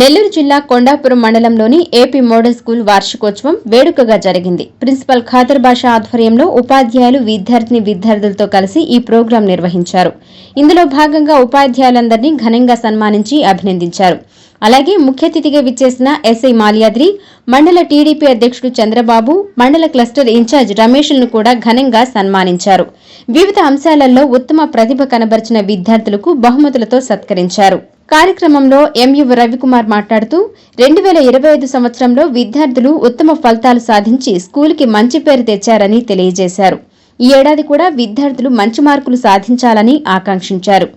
నెల్లూరు జిల్లా కొండాపురం మండలంలోని AP model school వార్షికోత్సవం వేడుకగా జరిగింది. ప్రిన్సిపల్ ఖాదర్ బాషా ఆధ్వర్యంలో ఉపాధ్యాయులు విద్యార్థిని విద్యార్థులతో కలిసి ఈ ప్రోగ్రాం నిర్వహించారు. ఇందులో భాగంగా ఉపాధ్యాయులందరినీ ఘనంగా సన్మానించి అభినందించారు. అలాగే ముఖ్య అతిథిగా విచ్చేసిన ఎస్ఐ మాల్యాద్రి మండల టీడీపీ అధ్యక్షుడు చంద్రబాబు మండల క్లస్టర్ ఇన్ఛార్జ్ రమేష్లను కూడా ఘనంగా సన్మానించారు. వివిధ అంశాలలో ఉత్తమ ప్రతిభ కనబరిచిన విద్యార్థులకు బహుమతులతో సత్కరించారు. కార్యక్రమంలో ఎంయు రవికుమార్ మాట్లాడుతూ రెండు వేల ఇరవై ఐదు సంవత్సరంలో విద్యార్థులు ఉత్తమ ఫలితాలు సాధించి స్కూల్కి మంచి పేరు తెచ్చారని తెలియజేశారు. ఈ ఏడాది కూడా విద్యార్థులు మంచి మార్కులు సాధించాలని ఆకాంక్షించారు.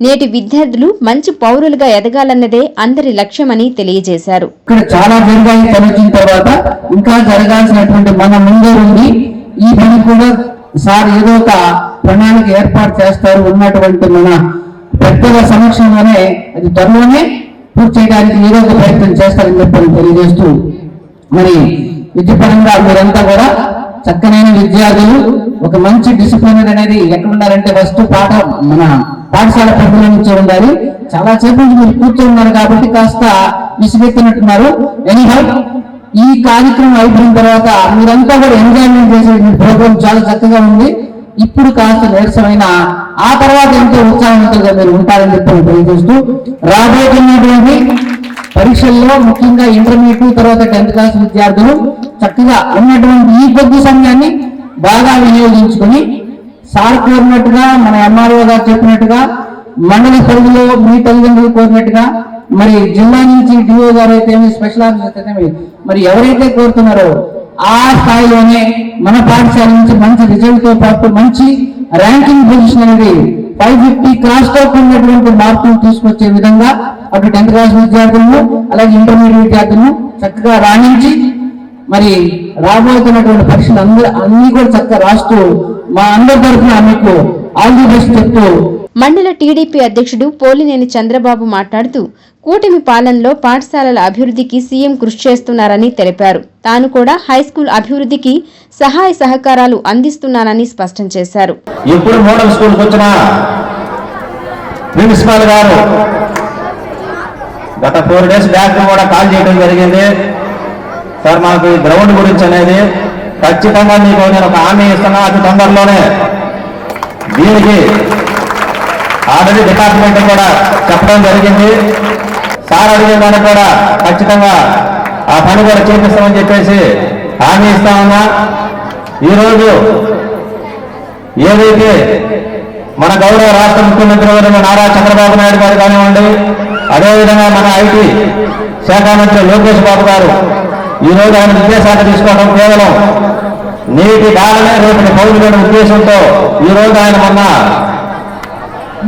నేటి విద్యార్థులు మంచి పౌరులుగా ఎదగాలన్నదే అందరి లక్ష్యమని తెలియజేశారు. ఇక్కడ చాలా జరిగాయి తొలగించిన తర్వాత ఇంకా జరగాల్సినటువంటి మన ముందే ఉంది ఈ పని కూడా సార్ ఏదో ఒక ప్రణాళిక ఏర్పాటు చేస్తారు ఉన్నటువంటి మన పెద్దల సమక్షంలోనే అది త్వరలోనే పూర్తి చేయడానికి ఏదో ఒక ప్రయత్నం చేస్తారని చెప్పి తెలియజేస్తూ మరి విద్యపరంగా మీరంతా కూడా చక్కనైన విద్యార్థులు ఒక మంచి డిసిప్లిన్ అనేది ఎక్కడ ఉండాలంటే ఫస్ట్ పాఠ మన పాఠశాల పరిధిలో నుంచి ఉండాలి. చాలా సేపు నుంచి మీరు కూర్చొని ఉన్నారు కాబట్టి కాస్త విసిగెత్తినట్టున్నారు. ఎనీహౌ ఈ కార్యక్రమం అయిపోయిన తర్వాత మీరంతా కూడా ఎంజాయ్మెంట్ చేసే ప్రోగ్రామ్ చాలా చక్కగా ఉంది. ఇప్పుడు కాస్త నీరసమైన ఆ తర్వాత ఎంతో ఉత్సాహవంతంగా మీరు ఉంటారని చెప్పి తెలియజేస్తూ రాబోతున్నటువంటి పరీక్షల్లో ముఖ్యంగా ఇంటర్మీడియట్ తర్వాత టెన్త్ క్లాస్ విద్యార్థులు చక్కగా ఉన్నటువంటి ఈ కొద్ది సమయాన్ని బాగా వినియోగించుకొని సార్ కోరినట్టుగా మన ఎంఆర్ఓ గారు చెప్పినట్టుగా మండలి పరిధిలో మీ తల్లిదండ్రులు కోరినట్టుగా మరి జిల్లా నుంచి డిఓ గారు అయితే స్పెషల్ ఆఫీసర్ అయితే మరి ఎవరైతే కోరుతున్నారో ఆ స్థాయిలోనే మన పాఠశాల నుంచి మంచి రిజల్ట్తో పాటు మంచి ర్యాంకింగ్ పొజిషన్ అనేది ఫైవ్ ఫిఫ్టీ క్రాస్ టాప్ ఉన్నటువంటి మార్కులు తీసుకొచ్చే విధంగా అటు టెన్త్ క్లాస్ విద్యార్థులను అలాగే ఇంటర్మీడియట్ విద్యార్థులను చక్కగా రాణించి మరి రాబోతున్నటువంటి పరీక్షలు అందరూ అన్ని కూడా చక్కగా రాస్తూ మా అందరి తరఫున మీకు ఆల్ ది బెస్ట్ చెప్తూ మండల టీడీపీ అధ్యక్షుడు పోలినేని చంద్రబాబు మాట్లాడుతూ కూటమి పాలనలో పాఠశాలల అభివృద్ధికి సీఎం కృషి చేస్తున్నారని తెలిపారు. తాను కూడా హైస్కూల్ అభివృద్ధికి సహాయ సహకారాలు అందిస్తున్నానని స్పష్టం చేశారు. ఎప్పుడు మోడల్ స్కూల్కి వచ్చిన ప్రిన్సిపాల్ గారు గత ఫోర్ డేస్ బ్యాక్ కూడా కాల్ చేయడం జరిగింది. సార్ మాకు ఈ గ్రౌండ్ గురించి అనేది ఖచ్చితంగా మీకు నేను ఒక హామీ ఇస్తున్నా. అతి తొందరలోనే దీనికి ఆల్రెడీ డిపార్ట్మెంట్ కూడా చెప్పడం జరిగింది. సార్ అడిగిన దాన్ని కూడా ఖచ్చితంగా ఆ పని కూడా చేపిస్తామని చెప్పేసి హామీ ఇస్తా ఉన్నా. ఈరోజు ఏదైతే మన గౌరవ రాష్ట్ర ముఖ్యమంత్రి నారా చంద్రబాబు నాయుడు గారు కానివ్వండి అదేవిధంగా మన ఐటీ శాఖ మంత్రి లోకేష్ బాబు గారు ఈ రోజు ఆయన విద్యాశాఖ తీసుకోవడం కేవలం నేటి కాలమే రేపటి పౌరులైన ఉద్దేశంతో ఈ రోజు ఆయన మొన్న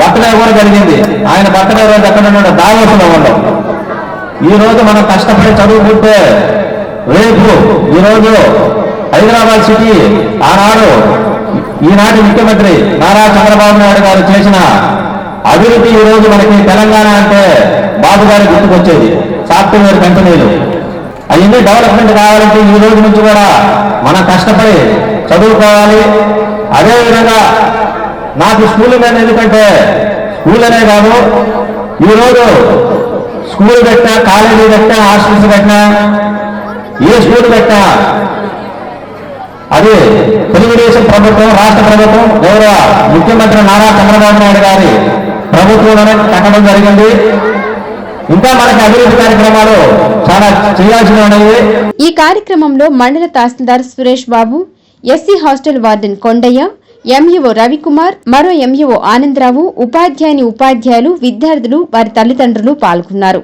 బర్త్డే కూడా జరిగింది. ఆయన బర్త్డే రోజు ఎక్కడ ఉన్నాడు? దావోసులో ఉండవు ఈ రోజు మనం కష్టపడి చదువుకుంటే రేపు ఈ రోజు హైదరాబాద్ సిటీ ఆనాడు ఈనాటి ముఖ్యమంత్రి నారా చంద్రబాబు నాయుడు గారు చేసిన అభివృద్ధి ఈ రోజు మనకి తెలంగాణ అంటే బాబు గారి గుర్తుకొచ్చేది సాఫ్ట్వేర్ కంపెనీలు. అవన్నీ డెవలప్మెంట్ కావాలంటే ఈ రోజు నుంచి కూడా మనం కష్టపడి చదువుకోవాలి. అదేవిధంగా నాకు స్కూల్ మీద ఎందుకంటే స్కూల్ అనే కాదు ఈరోజు స్కూల్ పెట్టినా కాలేజీ పెట్టినా హాస్టల్స్ పెట్టినా ఏ స్కూల్ పెట్టినా అది తెలుగుదేశం ప్రభుత్వం రాష్ట్ర ప్రభుత్వం గౌరవ ముఖ్యమంత్రి నారా చంద్రబాబు నాయుడు గారి ప్రభుత్వంలోనే కట్టడం జరిగింది. ఇంకా మనకి అభివృద్ధి కార్యక్రమాలు చాలా చేయాల్సినవి ఉన్నాయి. ఈ కార్యక్రమంలో మండల tahsildar Suresh Babu SC hostel warden Kondaiah MEO Ravikumar మరో ఎంఈఓ ఆనందరావు ఉపాధ్యాయుని ఉపాధ్యాయులు విద్యార్థులు వారి తల్లిదండ్రులు పాల్గొన్నారు.